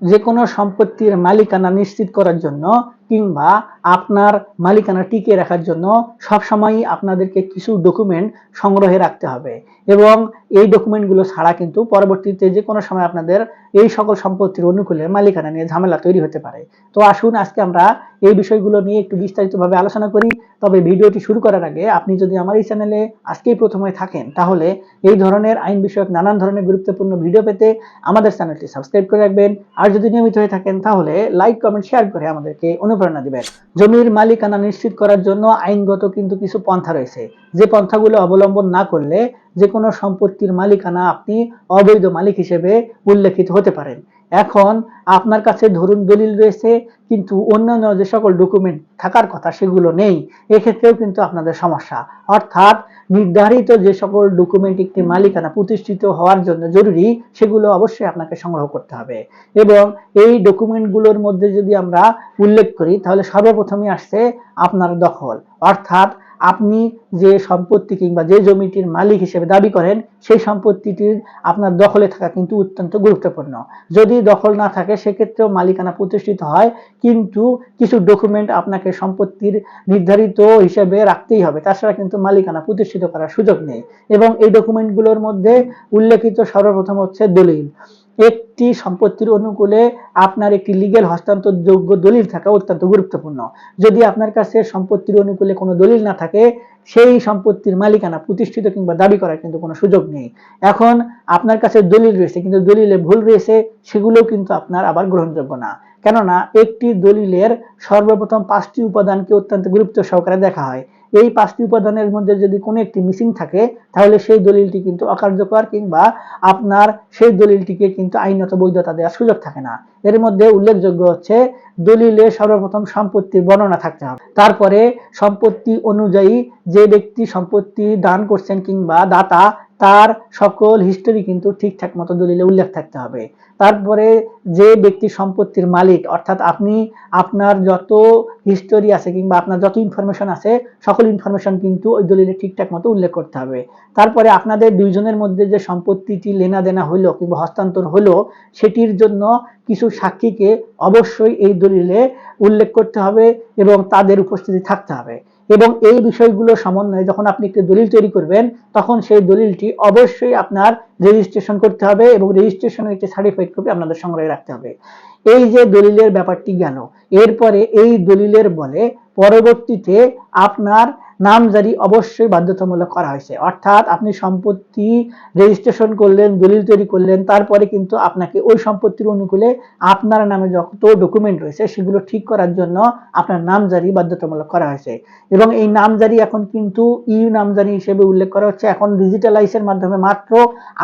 যে কোনো সম্পত্তির মালিকানা নিশ্চিত করার জন্য কিংবা আপনার মালিকানা টিকিয়ে রাখার জন্য সবসময়ই আপনাদেরকে কিছু ডকুমেন্ট সংগ্রহে রাখতে হবে। এবং এই ডকুমেন্টগুলো ছাড়া কিন্তু পরবর্তীতে যে কোনো সময় আপনাদের এই সকল সম্পত্তির অনুকূলে মালিকানা নিয়ে ঝামেলা তৈরি হতে পারে। তো আসুন আজকে আমরা এই বিষয়গুলো নিয়ে একটু বিস্তারিতভাবে আলোচনা করি। তবে ভিডিওটি শুরু করার আগে আপনি যদি আমার এই চ্যানেলে আজকেই প্রথমে থাকেন, তাহলে এই ধরনের আইন বিষয়ক নানান ধরনের গুরুত্বপূর্ণ ভিডিও পেতে আমাদের চ্যানেলটি সাবস্ক্রাইব করে রাখবেন। আর যদি নিয়মিত হয়ে থাকেন, তাহলে লাইক কমেন্ট শেয়ার করে আমাদেরকে অনুপ্রেরণা দিবেন। জমির মালিকানা নিশ্চিত করার জন্য আইনগত কিন্তু কিছু পন্থা রয়েছে। যে পন্থাগুলো অবলম্বন না করলে যে কোনো সম্পত্তির মালিকানা আপনি অবৈধ মালিক হিসেবে উল্লেখিত হতে পারেন। এখন আপনার কাছে ধরুন দলিল রয়েছে, কিন্তু অন্যান্য যে সকল ডকুমেন্ট থাকার কথা সেগুলো নেই, এক্ষেত্রেও কিন্তু আপনাদের সমস্যা। অর্থাৎ নির্ধারিত যে সকল ডকুমেন্ট একটি মালিকানা প্রতিষ্ঠিত হওয়ার জন্য জরুরি, সেগুলো অবশ্যই আপনাকে সংগ্রহ করতে হবে। এবং এই ডকুমেন্টগুলোর মধ্যে যদি আমরা উল্লেখ করি, তাহলে সর্বপ্রথমে আসছে আপনার দখল। অর্থাৎ আপনি যে সম্পত্তি কিংবা যে জমিটির মালিক হিসেবে দাবি করেন, সেই সম্পত্তিটির আপনার দখলে থাকা কিন্তু অত্যন্ত গুরুত্বপূর্ণ। যদি দখল না থাকে, সেক্ষেত্রেও মালিকানা প্রতিষ্ঠিত হয়, কিন্তু কিছু ডকুমেন্ট আপনাকে সম্পত্তির নির্ধারিত হিসেবে রাখতেই হবে। তাছাড়া কিন্তু মালিকানা প্রতিষ্ঠিত করার সুযোগ নেই। এবং এই ডকুমেন্টগুলোর মধ্যে উল্লেখিত সর্বপ্রথম হচ্ছে দলিল। একটি সম্পত্তির অনুকূলে আপনার একটি লিগেল হস্তান্তরযোগ্য দলিল থাকা অত্যন্ত গুরুত্বপূর্ণ। যদি আপনার কাছে সম্পত্তির অনুকূলে কোনো দলিল না থাকে, সেই সম্পত্তির মালিকানা প্রতিষ্ঠিত কিংবা দাবি করার কিন্তু কোনো সুযোগ নেই। এখন আপনার কাছে দলিল রয়েছে, কিন্তু দলিলে ভুল রয়েছে, সেগুলোও কিন্তু আপনার আবার গ্রহণযোগ্য না। কেননা, একটি দলিলের সর্বপ্রথম পাঁচটি উপাদানকে অত্যন্ত গুরুত্ব সহকারে দেখা হয়। এই পাঁচটি উপাদানের মধ্যে যদি কোনো একটি মিসিং থাকে, তাহলে সেই দলিলটি কিন্তু অকার্যকর কিংবা আপনার সেই দলিলটিকে কিন্তু আইনত বৈধতা দেওয়ার সুযোগ থাকে না। এর মধ্যে উল্লেখযোগ্য হচ্ছে, দলিলে সর্বপ্রথম সম্পত্তির বর্ণনা থাকতে হবে। তারপরে সম্পত্তি অনুযায়ী যে ব্যক্তি সম্পত্তি দান করছেন কিংবা দাতা তার সকল হিস্টোরি কিন্তু ঠিকঠাক মতো দলিলে উল্লেখ থাকতে হবে। তারপরে যে ব্যক্তি সম্পত্তির মালিক, অর্থাৎ আপনি, আপনার যত হিস্টোরি আছে কিংবা আপনার যত ইনফরমেশন আছে, সকল ইনফরমেশন কিন্তু ওই দলিলে ঠিকঠাক মতো উল্লেখ করতে হবে। তারপরে আপনাদের দুইজনের মধ্যে যে সম্পত্তিটি লেনা দেনা হলো কিংবা হস্তান্তর হলো, সেটির জন্য কিছু সাক্ষীকে অবশ্যই এই দলিলে উল্লেখ করতে হবে এবং তাদের উপস্থিতি থাকতে হবে। এবং এই বিষয়গুলো সমন্বয়ে যখন আপনি একটি দলিল তৈরি করবেন, তখন সেই দলিলটি অবশ্যই আপনার রেজিস্ট্রেশন করতে হবে এবং রেজিস্ট্রেশনের একটি সার্টিফাইড কপি আপনাদের সংগ্রহে রাখতে হবে। এই যে দলিলের ব্যাপারটি গেল, এরপরে এই দলিলের বলে পরবর্তীতে আপনার নামজারি অবশ্যই বাধ্যতামূলক করা হয়েছে। অর্থাৎ আপনি সম্পত্তি রেজিস্ট্রেশন করলেন, দলিল তৈরি করলেন, তারপরে কিন্তু আপনাকে ওই সম্পত্তির অনুকূলে আপনার নামে যত ডকুমেন্ট রয়েছে, সেগুলো ঠিক করার জন্য আপনার নামজারি বাধ্যতামূলক করা হয়েছে। এবং এই নামজারি এখন কিন্তু ই নামজারি হিসেবে উল্লেখ করা হচ্ছে। এখন ডিজিটালাইজের মাধ্যমে মাত্র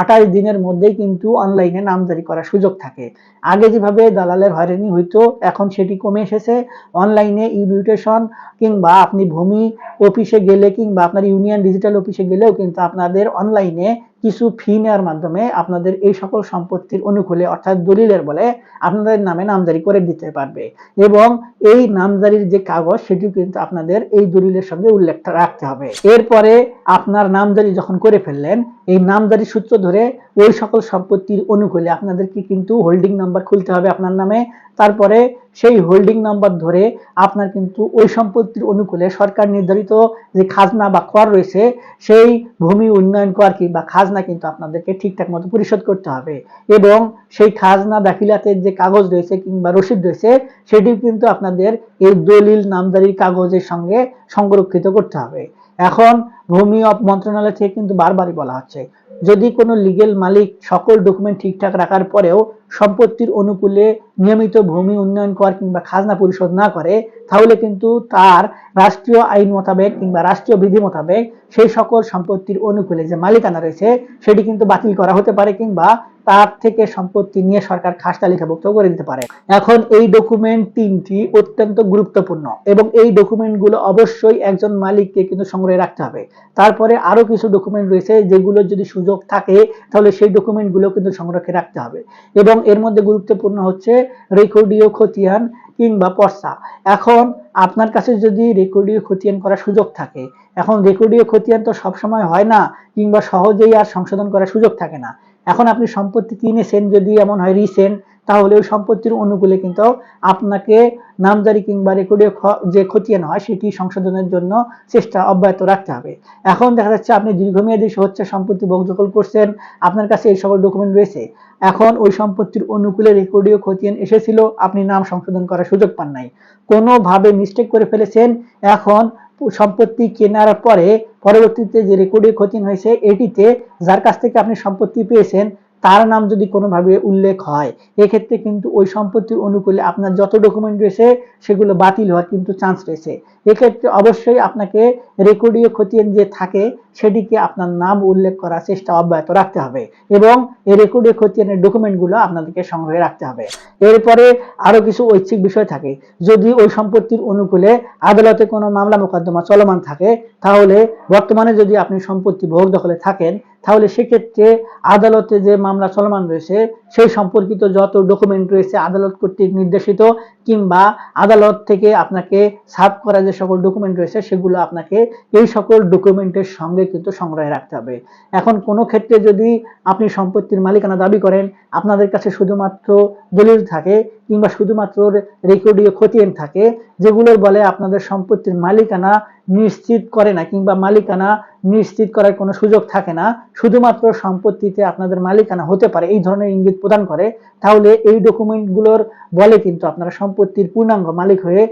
আঠাশ দিনের মধ্যেই কিন্তু অনলাইনে নামজারি করার সুযোগ থাকে। আগে যেভাবে দালালের হয়রানি হইতো, এখন সেটি কমে এসেছে। অনলাইনে ই মিউটেশন কিংবা আপনি ভূমি অফিসে গেলে কিংবা আপনার ইউনিয়ন ডিজিটাল অফিসে গেলেও কিন্তু আপনাদের অনলাইনে কিছু ফি নেওয়ার মাধ্যমে আপনাদের এই সকল সম্পত্তির অনুকূলে, অর্থাৎ দলিলের বলে, আপনাদের নামে নামজারি করে দিতে পারবে। এবং এই নামজারির যে কাগজ, সেটিও কিন্তু আপনাদের এই দলিলের সঙ্গে উল্লেখ রাখতে হবে। এরপরে আপনার নামজারি যখন করে ফেললেন, এই নামজারি সূত্র ধরে ওই সকল সম্পত্তির অনুকূলে আপনাদেরকে কিন্তু হোল্ডিং নাম্বার খুলতে হবে আপনার নামে। তারপরে সেই হোল্ডিং নাম্বার ধরে আপনার কিন্তু ওই সম্পত্তির অনুকূলে সরকার নির্ধারিত যে খাজনা বা কর রয়েছে, সেই ভূমি উন্নয়ন কর কি বা খাজনা কিন্তু আপনাদেরকে ঠিকঠাক মতো পরিশোধ করতে হবে। এবং সেই খাজনা দাখিলাতের যে কাগজ রয়েছে কিংবা রসিদ রয়েছে সেটি কিন্তু আপনাদের এই দলিল নামদারির কাগজের সঙ্গে সংরক্ষিত করতে হবে। এখন ভূমি মন্ত্রণালয় থেকে কিন্তু বারবারই বলা হচ্ছে যদি কোনো লিগেল মালিক সকল ডকুমেন্ট ঠিকঠাক রাখার পরেও সম্পত্তির অনুকূলে নিয়মিত ভূমি উন্নয়ন কর কিংবা খাজনা পরিশোধ না করে, তাহলে কিন্তু তার রাষ্ট্রীয় আইন মোতাবেক কিংবা রাষ্ট্রীয় বিধি মোতাবেক সেই সকল সম্পত্তির অনুকূলে যে মালিকানা রয়েছে, সেটি কিন্তু বাতিল করা হতে পারে কিংবা তার থেকে সম্পত্তি নিয়ে সরকার খাস তালিকাভুক্ত করে দিতে পারে। এখন এই ডকুমেন্ট তিনটি অত্যন্ত গুরুত্বপূর্ণ এবং এই ডকুমেন্টগুলো অবশ্যই একজন মালিককে কিন্তু সংগ্রহে রাখতে হবে। তারপরে আরও কিছু ডকুমেন্ট রয়েছে যেগুলো যদি সুযোগ থাকে, তাহলে সেই ডকুমেন্টগুলো কিন্তু সংরক্ষে রাখতে হবে। এবং এর মধ্যে গুরুত্বপূর্ণ হচ্ছে রেকর্ডীয় খতিয়ান কিংবা পর্সা এখন আপনার কাছে যদি রেকর্ডীয় খতিয়ান করার সুযোগ থাকে, এখন রেকর্ডীয় খতিয়ান তো সবসময় হয় না কিংবা সহজেই আর সংশোধন করার সুযোগ থাকে না। এখন আপনি সম্পত্তি কিনেছেন যদি এমন হয় রিসেন্ট তাহলে ওই সম্পত্তির অনুকূলে কিন্তু আপনাকে নামজারি কিংবা রেকর্ডীয় যে খতিয়ান হয় সেটি সংশোধনের জন্য চেষ্টা অব্যাহত রাখতে হবে। এখন দেখা যাচ্ছে আপনি দীর্ঘমেয়াদী হচ্ছে সম্পত্তি ভোগ দখল করছেন, আপনার কাছে এই সকল ডকুমেন্ট রয়েছে। এখন ওই সম্পত্তির অনুকূলে রেকর্ডীয় খতিয়ান এসেছিল, আপনি নাম সংশোধন করার সুযোগ পান নাই। কোনোভাবে মিস্টেক করে ফেলেছেন, এখন সম্পত্তি কেনার পরে পরবর্তীতে যে রেকর্ডে ক্ষতি হয়েছে, এটিতে যার কাছ থেকে আপনি সম্পত্তি পেয়েছেন, তার নাম যদি কোনোভাবে উল্লেখ হয়, এক্ষেত্রে কিন্তু ওই সম্পত্তির অনুকূলে আপনার যত ডকুমেন্ট রয়েছে, সেগুলো বাতিল হওয়ার কিন্তু চান্স রয়েছে। এক্ষেত্রে অবশ্যই আপনাকে রেকর্ডীয় খতিয়ান যে থাকে সেটিকে আপনার নাম উল্লেখ করার চেষ্টা অব্যাহত রাখতে হবে এবং এই রেকর্ডীয় খতিয়ানের ডকুমেন্টগুলো আপনাদেরকে সংগ্রহে রাখতে হবে। এরপরে আরও কিছু ঐচ্ছিক বিষয় থাকে। যদি ওই সম্পত্তির অনুকূলে আদালতে কোনো মামলা মোকদ্দমা চলমান থাকে, তাহলে বর্তমানে যদি আপনি সম্পত্তি ভোগ দখলে থাকেন, তাহলে সেক্ষেত্রে আদালতে যে মামলা চলমান রয়েছে, সেই সম্পর্কিত যত ডকুমেন্ট রয়েছে, আদালত কর্তৃক নির্দেশিত কিংবা আদালত থেকে আপনাকে সার্ভ করা যে সকল ডকুমেন্ট রয়েছে, সেগুলো আপনাকে এই সকল ডকুমেন্টের সঙ্গে কিন্তু সংগ্রহে রাখতে হবে। এখন কোনো ক্ষেত্রে যদি আপনি সম্পত্তির মালিকানা দাবি করেন, আপনাদের কাছে শুধুমাত্র দলিল থাকে কিংবা শুধুমাত্র রেকর্ডীয় খতিয়ান থাকে যেগুলোর বলে আপনাদের সম্পত্তির মালিকানা নিশ্চিত করে না কিংবা মালিকানা নিশ্চিত করার কোনো সুযোগ থাকে না। শুধুমাত্র সম্পত্তিতে আপনাদের মালিকানা হতে পারে, এই ধরনের ইঙ্গিত প্রদান করে। তাহলে এই ডকুমেন্টগুলোর বলে কিন্তু আপনারা সম্পত্তির পূর্ণাঙ্গ মালিক হয়ে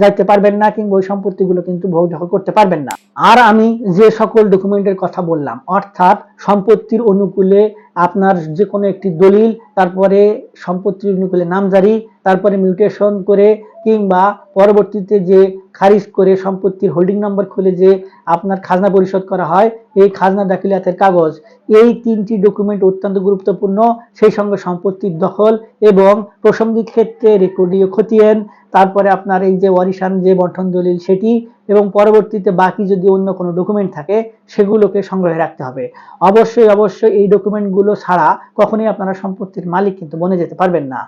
যাইতে পারবেন না কিংবা ওই সম্পত্তিগুলো কিন্তু ভোগ করতে পারবেন না। আর আমি যে সকল ডকুমেন্টের কথা বললাম, অর্থাৎ সম্পত্তির অনুকূলে আপনার যে কোনো একটি দলিল তারপরে সম্পত্তির অনুকূলে নামজারি তারপরে মিউটেশন করে কিংবা পরবর্তীতে যে খারিজ করে সম্পত্তির হোল্ডিং নম্বর খুলে যে আপনার খাজনা পরিশোধ করা হয়, এই খাজনা দাখিলাতের কাগজ। এই তিনটি ডকুমেন্ট অত্যন্ত গুরুত্বপূর্ণ। সেই সঙ্গে সম্পত্তির দখল এবং প্রসঙ্গিক ক্ষেত্রে রেকর্ডীয় খতিয়ান, তারপরে আপনার এই যে ওয়ারিশান যে বন্টন দলিল সেটি, এবং পরবর্তীতে বাকি যদি অন্য কোনো ডকুমেন্ট থাকে, সেগুলোকে সংগ্রহে রাখতে হবে। অবশ্যই অবশ্যই এই ডকুমেন্টগুলো ছাড়া কখনোই আপনারা সম্পত্তির মালিক কিন্তু বনে যেতে পারবেন না।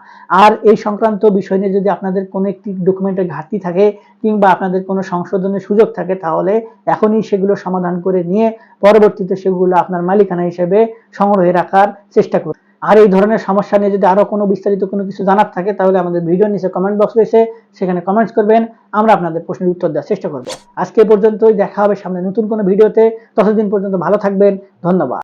আর এই সংক্রান্ত বিষয় নিয়ে যদি আপনাদের কোনো একটি ডকুমেন্টের ঘাটতি থাকে কিংবা আপনাদের কোনো সংশোধনের সুযোগ থাকে, তাহলে এখনই সেগুলো সমাধান করে নিয়ে পরবর্তীতে সেগুলো আপনার মালিকানা হিসেবে সংগ্রহে রাখার চেষ্টা করুন। আর এই ধরনের সমস্যা নিয়ে যদি আরও কোনো বিস্তারিত কোনো কিছু জানার থাকে, তাহলে আমাদের ভিডিও নিচে কমেন্ট বক্স রয়েছে, সেখানে কমেন্টস করবেন, আমরা আপনাদের প্রশ্নের উত্তর দেওয়ার চেষ্টা করব। আজকে পর্যন্তই, দেখা হবে সামনে নতুন কোনো ভিডিওতে, ততদিন পর্যন্ত ভালো থাকবেন, ধন্যবাদ।